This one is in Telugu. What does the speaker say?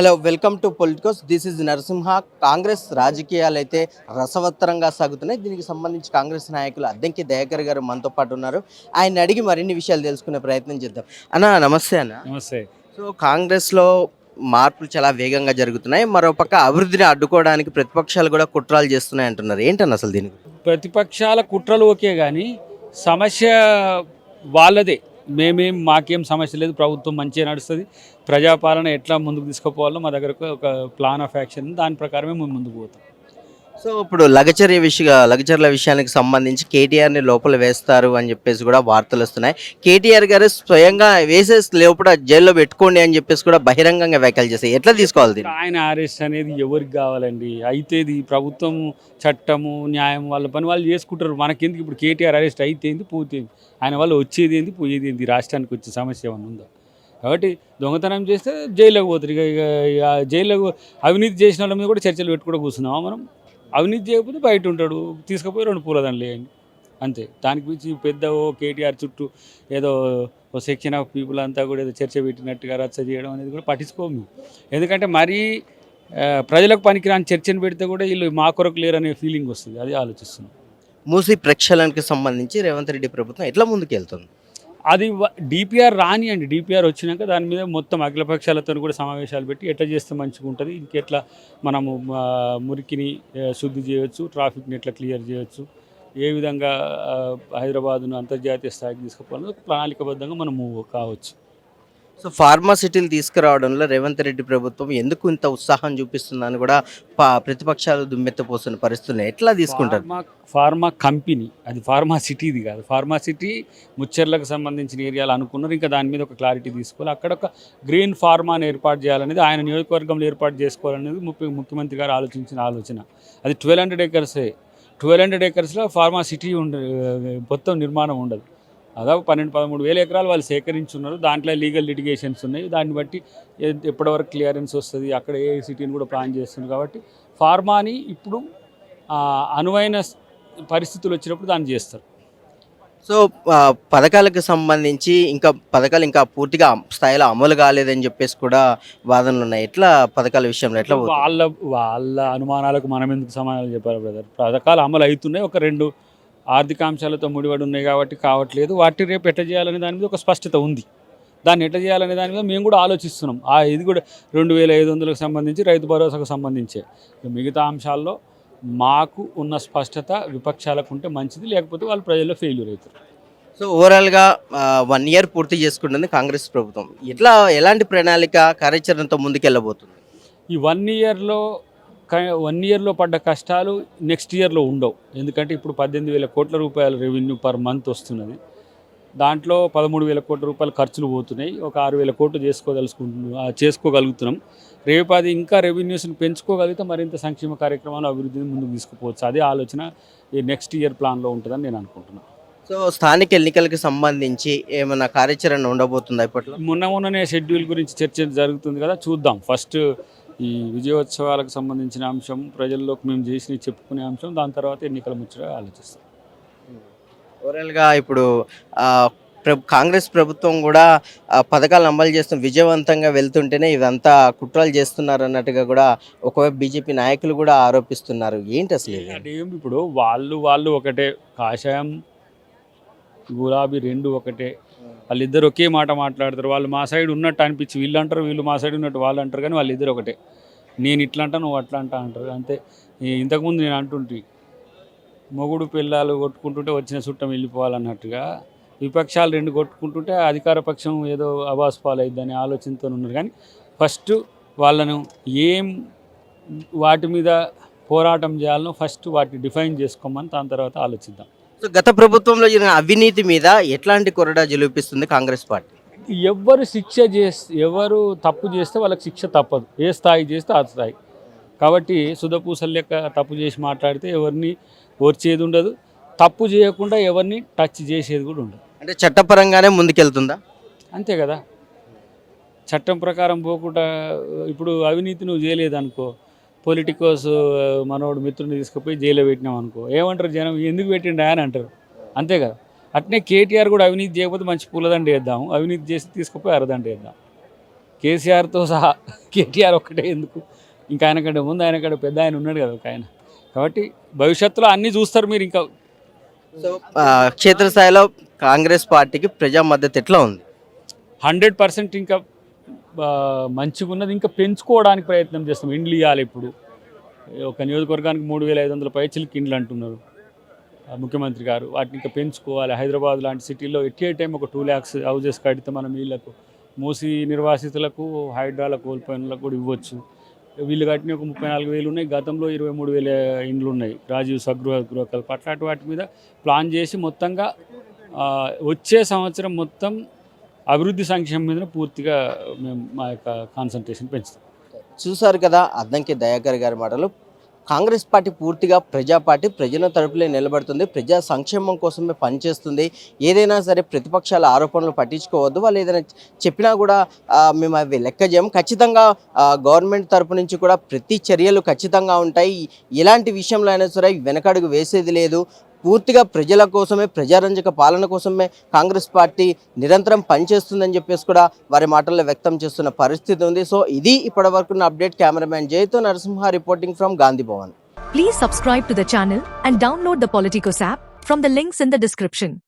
Hello welcome to Politicos. This is Narasimha. Congress రాజకీయాలు అయితే రసవత్తరంగా సాగుతున్నాయి. దీనికి సంబంధించి కాంగ్రెస్ నాయకులు అద్దంకి దయాకర్ గారు మనతో పాటు ఉన్నారు. ఆయన అడిగి మరిన్ని విషయాలు తెలుసుకునే ప్రయత్నం చేద్దాం. అన్న నమస్తే అన్న. నమస్తే. సో కాంగ్రెస్లో మార్పులు చాలా వేగంగా జరుగుతున్నాయి. మరోపక్క అభివృద్ధిని అడ్డుకోవడానికి ప్రతిపక్షాలు కూడా కుట్రాలు చేస్తున్నాయి అంటున్నారు. ఏంటన్న అసలు దీనికి ప్రతిపక్షాల కుట్రలు ఓకే కానీ సమస్య వాళ్ళదే. మేమేం మాకేం సమస్య లేదు. ప్రభుత్వం మంచిగా నడుస్తుంది. ప్రజాపాలన ఎట్లా ముందుకు తీసుకుపోవాలో మా దగ్గర ఒక ప్లాన్ ఆఫ్ యాక్షన్ ఉంది. దాని ప్రకారమే మేము ముందుకు పోతాం. సో ఇప్పుడు లగచర్య విషయ లగచర్ల విషయానికి సంబంధించి కేటీఆర్ని లోపల వేస్తారు అని చెప్పేసి కూడా వార్తలు వస్తున్నాయి. కేటీఆర్ గారు స్వయంగా వేసేసి లోపల జైల్లో పెట్టుకోండి అని చెప్పేసి కూడా బహిరంగంగా వ్యాఖ్యలు చేస్తాయి ఎట్లా తీసుకోవాలి ఆయన అరెస్ట్ అనేది ఎవరికి కావాలండి? అయితే ఇది ప్రభుత్వం చట్టము న్యాయం వాళ్ళ పని వాళ్ళు చేసుకుంటారు. మనకెందుకు ఇప్పుడు కేటీఆర్ అరెస్ట్ అయితేంది పోతేంది? ఆయన వాళ్ళు వచ్చేది ఏంది పోయేది ఏంది రాష్ట్రానికి వచ్చే సమస్య ఏమైనా ఉందా? కాబట్టి దొంగతనం చేస్తే జైల్లోకి పోతారు. ఇక ఇక ఇక జైల్లో అవినీతి చేసిన వాళ్ళ మీద కూడా చర్చలు పెట్టుకుంటూ కూర్చున్నామా మనం? అవినీతి చేయకపోతే బయట ఉంటాడు. తీసుకుపోయి రెండు పూలదండలు వేయండి. అంతే. దానికి మించి పెద్ద ఓ కేటీఆర్ చుట్టూ ఏదో ఓ సెక్షన్ ఆఫ్ పీపుల్ అంతా కూడా ఏదో చర్చ పెట్టినట్టుగా రచ్చ చేయడం అనేది కూడా పట్టించుకోము మేము. ఎందుకంటే మరీ ప్రజలకు పనికిరాని చర్చను పెడితే కూడా వీళ్ళు మా కొరకు లేరనే అనే ఫీలింగ్ వస్తుంది. అది ఆలోచిస్తుంది మూసి ప్రక్షాళనకి సంబంధించి రేవంత్ రెడ్డి ప్రభుత్వం ఎట్లా ముందుకు వెళ్తుంది అది డిపిఆర్ రాని అండి. డిపిఆర్ వచ్చినాక దాని మీద మొత్తం అఖిలపక్షాలతో కూడా సమావేశాలు పెట్టి ఎట్లా చేస్తే మంచిగా ఉంటుంది ఇంకెట్లా మనము మురికిని శుద్ధి చేయొచ్చు ట్రాఫిక్ని ఎట్లా క్లియర్ చేయొచ్చు ఏ విధంగా హైదరాబాదును హైదరాబాద్ను అంతర్జాతీయ స్థాయికి తీసుకుపోవాలని ప్రణాళికబద్ధంగా మనం మూవ్ కావచ్చు. సో ఫార్మాసిటీలు తీసుకురావడంలో రేవంత్ రెడ్డి ప్రభుత్వం ఎందుకు ఇంత ఉత్సాహం చూపిస్తుందని కూడా పా- ప్రతిపక్షాలు దుమ్మెత్తపోస్తున్న పరిస్థితులు ఎట్లా తీసుకుంటారు? ఫార్మా ఫార్మా కంపెనీ అది ఫార్మా సిటీది కాదు. ఫార్మా సిటీ ముచ్చర్లకు సంబంధించిన ఏరియాలు అనుకున్నారు. ఇంకా దాని మీద ఒక క్లారిటీ తీసుకోవాలి. అక్కడ ఒక గ్రీన్ ఫార్మాని ఏర్పాటు చేయాలనేది ఆయన నియోజకవర్గంలో ఏర్పాటు చేసుకోవాలనేది ముఖ్యమంత్రి గారు ఆలోచించిన ఆలోచన. అది ట్వెల్వ్ హండ్రెడ్ ఏకర్సే ట్వెల్వ్ హండ్రెడ్ ఏకర్స్లో ఫార్మా సిటీ ఉండ మొత్తం నిర్మాణం ఉండదు. దాదాపు పన్నెండు పదమూడు వేల ఎకరాలు వాళ్ళు సేకరించున్నారు. దాంట్లో లీగల్ లిటిగేషన్స్ ఉన్నాయి. దాన్ని బట్టి ఎప్పటివరకు క్లియరెన్స్ వస్తుంది అక్కడ ఏ సిటీని కూడా ప్లాన్ చేస్తున్నారు కాబట్టి ఫార్మాని ఇప్పుడు అనువైన పరిస్థితులు వచ్చినప్పుడు దాన్ని చేస్తారు. సో పథకాలకు సంబంధించి ఇంకా పథకాలు ఇంకా పూర్తిగా స్థాయిలో అమలు కాలేదని చెప్పేసి కూడా వాదనలు ఉన్నాయి. ఎట్లా పథకాల విషయంలో ఎట్లా? వాళ్ళ వాళ్ళ అనుమానాలకు మనం ఎందుకు సమాధానం చెప్పాలి బ్రదర్? పథకాలు అమలు అవుతున్నాయి. ఒక రెండు ఆర్థిక అంశాలతో ముడిపడి ఉన్నాయి కాబట్టి కావట్లేదు. వాటి రేపు ఎట్లా చేయాలనే దాని మీద ఒక స్పష్టత ఉంది. దాన్ని ఎట్లా చేయాలనే దాని మీద మేము కూడా ఆలోచిస్తున్నాం. ఆ ఇది కూడా రెండు వేల ఐదు వందలకు సంబంధించి రైతు భరోసాకు సంబంధించి. మిగతా అంశాల్లో మాకు ఉన్న స్పష్టత విపక్షాలకు ఉంటే మంచిది లేకపోతే వాళ్ళు ప్రజల్లో ఫెయిల్యూర్ అవుతారు. సో ఓవరాల్గా వన్ ఇయర్ పూర్తి చేసుకుంటుంది కాంగ్రెస్ ప్రభుత్వం. ఎట్లా ఎలాంటి ప్రణాళిక కార్యాచరణతో ముందుకెళ్ళబోతుంది? ఈ వన్ ఇయర్లో వన్ ఇయర్లో పడ్డ కష్టాలు నెక్స్ట్ ఇయర్లో ఉండవు. ఎందుకంటే ఇప్పుడు పద్దెనిమిది వేల కోట్ల రూపాయల రెవెన్యూ పర్ మంత్ వస్తున్నది. దాంట్లో పదమూడు వేల కోట్ల రూపాయలు ఖర్చులు పోతున్నాయి. ఒక ఆరు వేల కోట్లు చేసుకోదలుచుకుంటున్నాం చేసుకోగలుగుతున్నాం. రేపు అది ఇంకా రెవెన్యూస్ని పెంచుకోగలిగితే మరింత సంక్షేమ కార్యక్రమాలు అభివృద్ధిని ముందుకు తీసుకుపోవచ్చు. అదే ఆలోచన ఈ నెక్స్ట్ ఇయర్ ప్లాన్లో ఉంటుందని నేను అనుకుంటున్నాను సో స్థానిక ఎన్నికలకు సంబంధించి ఏమైనా కార్యాచరణ ఉండబోతుందా ఇప్పట్లో? మొన్న మొన్ననే షెడ్యూల్ గురించి చర్చ జరుగుతుంది కదా చూద్దాం. ఫస్ట్ ఈ విజయోత్సవాలకు సంబంధించిన అంశం ప్రజల్లోకి మేము చేసి చెప్పుకునే అంశం దాని తర్వాత ఎన్నికల ముచ్చట ఆలోచిస్తాం. ఓవరాల్గా ఇప్పుడు కాంగ్రెస్ ప్రభుత్వం కూడా ఆ, పథకాలను అమలు చేస్తూ విజయవంతంగా వెళ్తుంటేనే ఇదంతా కుట్రలు చేస్తున్నారు అన్నట్టుగా కూడా ఒకవైపు బీజేపీ నాయకులు కూడా ఆరోపిస్తున్నారు. ఏంటి అసలు అంటే ఇప్పుడు వాళ్ళు వాళ్ళు ఒకటే కాషాయం గులాబీ రెండు ఒకటే వాళ్ళిద్దరు ఒకే మాట మాట్లాడతారు. వాళ్ళు మా సైడ్ ఉన్నట్టు అనిపించి వీళ్ళు అంటారు వీళ్ళు మా సైడ్ ఉన్నట్టు వాళ్ళు అంటారు కానీ వాళ్ళిద్దరు ఒకటే. నేను ఇట్లా అంటా నువ్వు అట్లా అంటా అంటారు. అంతే. ఇంతకుముందు నేను అంటుంటే మొగుడు పిల్లలు కొట్టుకుంటుంటే వచ్చిన చుట్టం వెళ్ళిపోవాలన్నట్టుగా. విపక్షాలు రెండు కొట్టుకుంటుంటే అధికార పక్షం ఏదో అబాస్ పాలైద్దని ఆలోచనతో ఉన్నారు. కానీ ఫస్ట్ వాళ్ళను ఏం వాటి మీద పోరాటం చేయాలనో ఫస్ట్ వాటిని డిఫైన్ చేసుకోమని దాని తర్వాత ఆలోచిద్దాం. సో గత ప్రభుత్వంలో జరిగిన అవినీతి మీద ఎట్లాంటి కొరడా జలుపిస్తుంది కాంగ్రెస్ పార్టీ? ఎవరు శిక్ష చేస్తే ఎవరు తప్పు చేస్తే వాళ్ళకి శిక్ష తప్పదు. ఏ స్థాయి చేస్తే ఆ స్థాయి. కాబట్టి సుధపూసలు లెక్క తప్పు చేసి మాట్లాడితే ఎవరిని ఓర్చేది ఉండదు. తప్పు చేయకుండా ఎవరిని టచ్ చేసేది కూడా ఉండదు. అంటే చట్టపరంగానే ముందుకెళ్తుందా? అంతే కదా. చట్టం ప్రకారం పోకుండా ఇప్పుడు అవినీతి నువ్వు చేయలేదు అనుకో పొలిటికోస్ మనోడు మిత్రుని తీసుకుపోయి జైల్లో పెట్టినాం అనుకో. ఏమంటారు జనం? ఎందుకు పెట్టిండా అని అంటారు. అంతే కదా. అట్నే కేటీఆర్ కూడా అవినీతి చేయకపోతే మంచి పూలదండ వేద్దాం అవినీతి చేసి తీసుకుపోయి అరదండ వేద్దాం. కేసీఆర్తో సహా కేటీఆర్ ఒక్కటే ఎందుకు? ఇంకా ఆయన కంటే ముందు ఆయన కంటే పెద్ద ఆయన ఉన్నాడు కదా ఒక ఆయన. కాబట్టి భవిష్యత్తులో అన్నీ చూస్తారు మీరు ఇంకా. సో క్షేత్రస్థాయిలో కాంగ్రెస్ పార్టీకి ప్రజా మద్దతు ఎట్లా ఉంది? హండ్రెడ్ పర్సెంట్ ఇంకా మంచిగా ఉన్నది ఇంకా పెంచుకోవడానికి ప్రయత్నం చేస్తాం. ఇండ్లు ఇవ్వాలి ఇప్పుడు. ఒక నియోజకవర్గానికి మూడు వేల ఐదు వందల పైచిలకి ఇండ్లు అంటున్నారు. ముఖ్యమంత్రి గారు. వాటిని ఇంకా పెంచుకోవాలి. హైదరాబాద్ లాంటి సిటీలో ఎట్ ఏ టైం ఒక టూ ల్యాక్స్ హౌజెస్ కడితే మనం వీళ్ళకు మూసి నిర్వాసితులకు హైడ్రాల కోల్పోయిన కూడా ఇవ్వచ్చు. వీళ్ళు కట్టిన ఒక ముప్పై నాలుగు వేలు ఉన్నాయి. గతంలో ఇరవై మూడు వేల ఇండ్లు ఉన్నాయి. రాజీవ్ సగృహ గృహకల్ప. అట్లాంటి వాటి మీద ప్లాన్ చేసి మొత్తంగా వచ్చే సంవత్సరం మొత్తం అభివృద్ధి సంక్షేమం మీద పూర్తిగా మేము మా యొక్క కాన్సన్ట్రేషన్ పెంచుతాం. చూసారు కదా అద్దంకి దయాకర్ గారి మాటలు. కాంగ్రెస్ పార్టీ పూర్తిగా ప్రజా పార్టీ ప్రజల తరపులే నిలబడుతుంది. ప్రజా సంక్షేమం కోసమే పనిచేస్తుంది. ఏదైనా సరే ప్రతిపక్షాల ఆరోపణలు పట్టించుకోవద్దు. వాళ్ళు ఏదైనా చెప్పినా కూడా మేము అవి లెక్క చేయం ఖచ్చితంగా గవర్నమెంట్ తరపు నుంచి కూడా ప్రతి చర్యలు ఖచ్చితంగా ఉంటాయి. ఎలాంటి విషయంలో అయినా సరే వెనకడుగు వేసేది లేదు. పూర్తిగా ప్రజల కోసమే ప్రజారంజక పాలన కోసమే కాంగ్రెస్ పార్టీ నిరంతరం పనిచేస్తుందని చెప్పేసి కూడా వారి మాటల్లో వ్యక్తం చేస్తున్న పరిస్థితి ఉంది. సో ఇది ఇప్పటి వరకు update. Cameraman జయతో Narasimha reporting from Gandhi Bhavan. Please subscribe to the channel and download the Politicos app from the links in the description